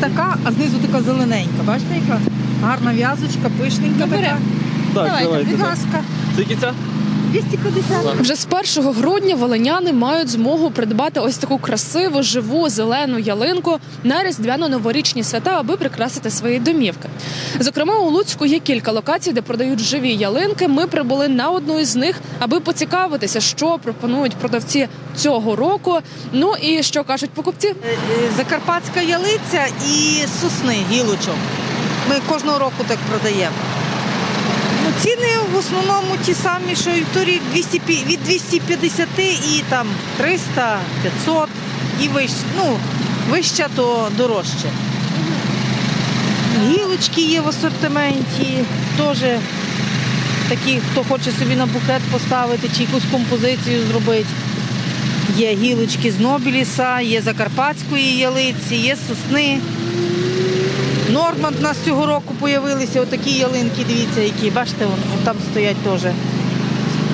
Така, а знизу така зелененька. Бачите, яка гарна в'язочка, пишненька така. Так, Давайте, давайте. будь так. ласка, Скільки ця? 250. Вже з 1 грудня волиняни мають змогу придбати ось таку красиву, живу зелену ялинку на різдвяно-новорічні свята, аби прикрасити свої домівки. Зокрема, у Луцьку є кілька локацій, де продають живі ялинки. Ми прибули на одну із них, аби поцікавитися, що пропонують продавці цього року. Ну і що кажуть покупці. Е, е, Закарпатська ялиця і сосни, гілочок. Ми кожного року так продаємо. Ціни в основному ті самі, що і торік 200, від 250 і там 300, 500 і вище. Ну, вища, то дорожче. Гілочки є в асортименті, теж такі, хто хоче собі на букет поставити чи якусь композицію зробити. Є гілочки з Нобіліса, є Закарпатської ялиці, є сосни. Норманд у нас цього року з'явилися отакі ялинки, дивіться, які, бачите, вон, там стоять теж.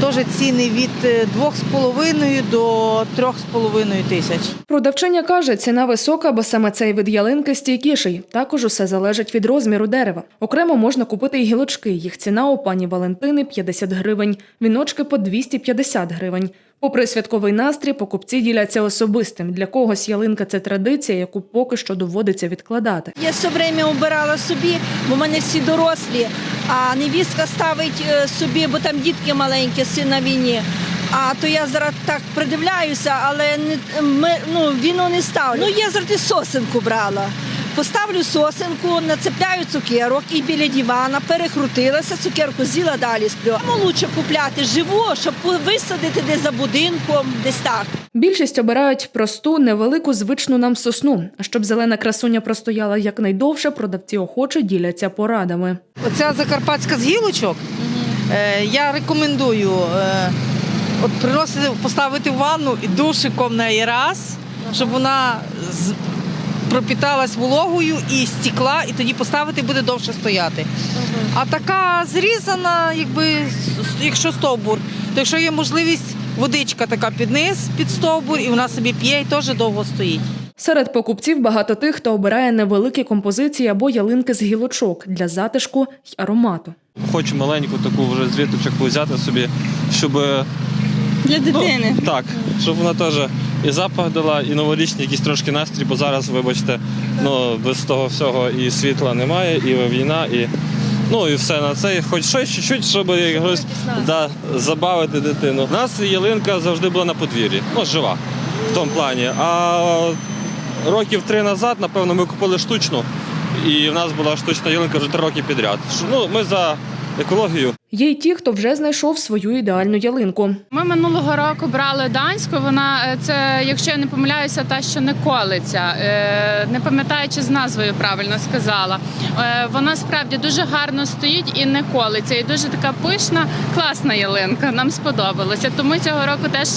Теж ціни від е, 2,5 до 3,5 тисяч. Продавчиня каже, ціна висока, бо саме цей вид ялинки стійкіший. Також усе залежить від розміру дерева. Окремо можна купити і гілочки. Їх ціна у пані Валентини 50 гривень, віночки по 250 гривень. Попри святковий настрій, покупці діляться особистим. Для когось ялинка це традиція, яку поки що доводиться відкладати. Я все время обирала собі, бо в мене всі дорослі, а невістка ставить е, собі, бо там дітки маленькі, син на війні. А то я зараз так придивляюся, але не ми, ну, віно не ставлю. Ну я завжди сосенку брала. Поставлю сосенку, нацепляю цукерок і біля дивана перекрутилася, цукерку з'їла далі сплю. Тому лучше купляти живу, щоб висадити десь за будинком, десь так. Більшість обирають просту, невелику, звичну нам сосну. А щоб зелена красуня простояла якнайдовше, продавці охоче діляться порадами. Оця закарпатська з гілочок, е, я рекомендую е, от приносити, поставити в ванну і душиком неї раз, щоб вона з, пропіталась вологою і стікла, і тоді поставити буде довше стояти. А така зрізана, якби якщо стовбур, то якщо є можливість, водичка така під низ, під стовбур, і вона собі п'є і теж довго стоїть. Серед покупців багато тих, хто обирає невеликі композиції або ялинки з гілочок для затишку й аромату. Хочу маленьку таку вже звіточок взяти собі, щоб Для дитини. так, щоб вона теж і запах дала, і новорічний якийсь трошки настрій, бо зараз, вибачте, ну без того всього і світла немає, і війна, і ну і все на це. Хоч щось чуть-чуть, щоб якось да, забавити дитину. У нас ялинка завжди була на подвір'ї, ну жива в тому плані. А років три назад, напевно, ми купили штучну, і в нас була штучна ялинка вже три роки підряд. Ну, ми за екологію. Є й ті, хто вже знайшов свою ідеальну ялинку. Ми минулого року брали данську. Вона е, це, якщо я не помиляюся, та що не колиться. Е, Не пам'ятаю, чи з назвою правильно сказала. Е, Вона справді дуже гарно стоїть і не колиться. І дуже така пишна, класна ялинка. Нам сподобалося. Тому цього року теж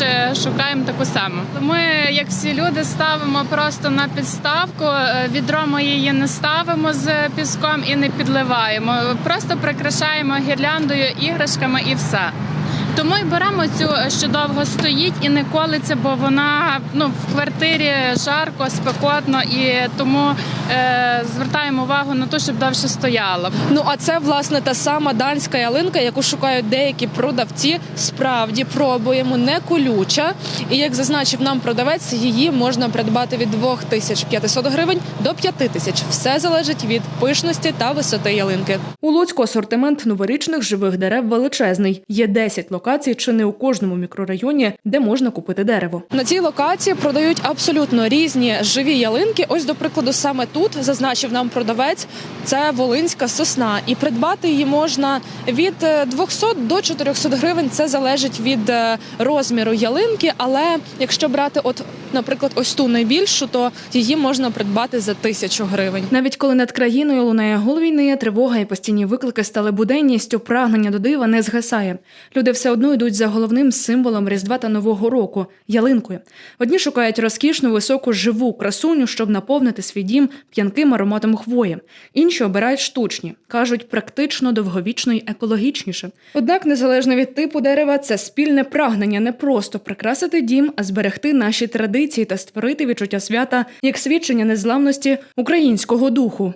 шукаємо таку саму. Ми, як всі люди, ставимо просто на підставку. Відро ми її не ставимо з піском і не підливаємо. Просто прикрашаємо гірляндою, іграшками і все. Тому й беремо цю, що довго стоїть і не колиться, бо вона ну в квартирі жарко, спекотно, і тому е, звертаємо увагу на те, щоб довше стояла. Ну а це власне та сама данська ялинка, яку шукають деякі продавці. Справді пробуємо не колюча. І як зазначив нам продавець, її можна придбати від 2500 гривень до 5000. Все залежить від пишності та висоти ялинки. У Луцьку асортимент новорічних живих дерев величезний. Є 10 локацій, чи не у кожному мікрорайоні, де можна купити дерево. На цій локації продають абсолютно різні живі ялинки. Ось, до прикладу, саме тут зазначив нам продавець. Це волинська сосна, і придбати її можна від е, 200 до 400 гривень. Це залежить від е, розміру ялинки. Але якщо брати, от, наприклад, ось ту найбільшу, то її можна придбати за тисячу гривень. Навіть коли над країною лунає гул війни, тривога і постійні виклики стали буденністю, прагнення до дива не згасає. Люди все одно йдуть за головним символом Різдва та Нового року ялинкою. Одні шукають розкішну, високу, живу красуню, щоб наповнити свій дім п'янким ароматом хвої. Інші обирають штучні, кажуть, практично, довговічно й екологічніше. Однак, незалежно від типу дерева, це спільне прагнення не просто прикрасити дім, а зберегти наші традиції та створити відчуття свята як свідчення незламності українського духу.